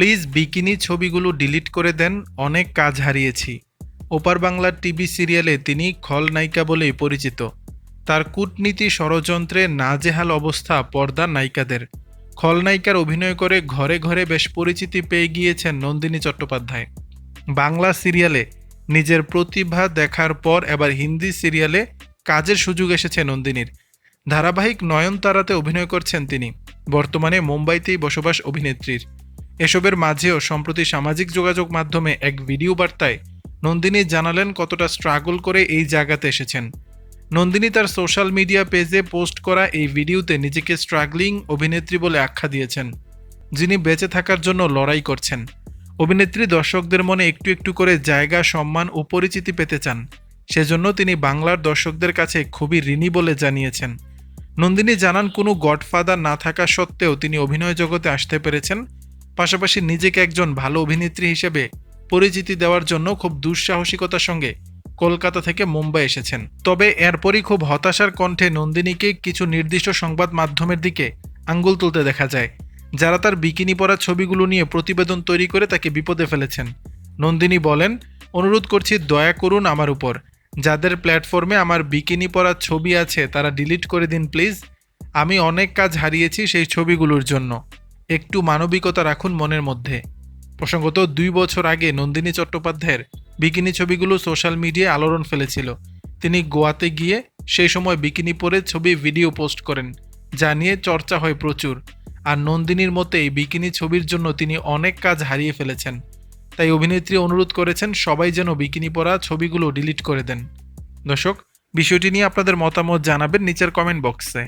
Please bikini ছবিগুলো delete করে দেন, অনেক কাজ হারিয়েছি। ওপার বাংলার টিভি সিরিয়ালে তিনি খলনায়িকা বলেই পরিচিত। তার কূটনীতি ষড়যন্ত্রে নাজেহাল অবস্থা পর্দা নায়িকাদের। খলনায়িকার অভিনয় করে ঘরে ঘরে বেশ পরিচিতি পেয়ে গিয়েছেন নন্দিনী চট্টোপাধ্যায়। বাংলা সিরিয়ালে নিজের প্রতিভা দেখার পর এবার হিন্দি সিরিয়ালে কাজের সুযোগ এসেছে নন্দিনীর। ধারাবাহিক নয়নতারাতে অভিনয় করছেন তিনি। বর্তমানে মুম্বাইতেই বসবাস অভিনেত্রীর। এসবের মাঝেও সম্প্রতি সামাজিক যোগাযোগ মাধ্যমে এক ভিডিও বার্তায় নন্দিনী জানালেন কতটা স্ট্রাগল করে এই জায়গাতে এসেছেন। নন্দিনী তার সোশ্যাল মিডিয়া পেজে পোস্ট করা এই ভিডিওতে নিজেকে স্ট্রাগলিং অভিনেত্রী বলে আখ্যা দিয়েছেন, যিনি বেঁচে থাকার জন্য লড়াই করছেন। অভিনেত্রী দর্শকদের মনে একটু একটু করে জায়গা, সম্মান ও পরিচিতি পেতে চান, সেজন্য তিনি বাংলার দর্শকদের কাছে খুবই ঋণী বলে জানিয়েছেন। নন্দিনী জানান, কোনো গডফাদার না থাকা সত্ত্বেও তিনি অভিনয় জগতে আসতে পেরেছেন পাশাপাশি নিজেকে একজন ভালো অভিনেত্রী হিসেবে পরিচিতি দেওয়ার জন্য খুব দুঃসাহসিকতার সঙ্গে কলকাতা থেকে মুম্বাই এসেছেন। তবে এরপরই খুব হতাশার কণ্ঠে নন্দিনীকে কিছু নির্দিষ্ট সংবাদ মাধ্যমের দিকে আঙ্গুল তুলতে দেখা যায়। যারা তার বিকিনি পরা ছবিগুলো নিয়ে প্রতিবেদন তৈরি করে তাকে বিপদে ফেলেছেন। নন্দিনী বলেন, অনুরোধ করছি, দয়া করুন আমার উপর। যাদের প্ল্যাটফর্মে আমার বিকিনি পরা ছবি আছে, তারা ডিলিট করে দিন, প্লিজ। আমি অনেক কাজ হারিয়েছি সেই ছবিগুলোর জন্য। একটু মানবিকতা রাখুন মনের মধ্যে। প্রসঙ্গত, দুই বছর আগে নন্দিনী চট্টোপাধ্যায়ের বিকিনি ছবিগুলো সোশ্যাল মিডিয়ায় আলোড়ন ফেলেছিল। তিনি গোয়াতে গিয়ে সেই সময় বিকিনি পরে ছবি ভিডিও পোস্ট করেন, যা নিয়ে চর্চা হয় প্রচুর। আর নন্দিনীর মতে, এই বিকিনি ছবির জন্য তিনি অনেক কাজ হারিয়ে ফেলেছেন। তাই অভিনেত্রী অনুরোধ করেছেন সবাই যেন বিকিনি পরা ছবিগুলো ডিলিট করে দেন। দর্শক, বিষয়টি নিয়ে আপনাদের মতামত জানাবেন নিচের কমেন্ট বক্সে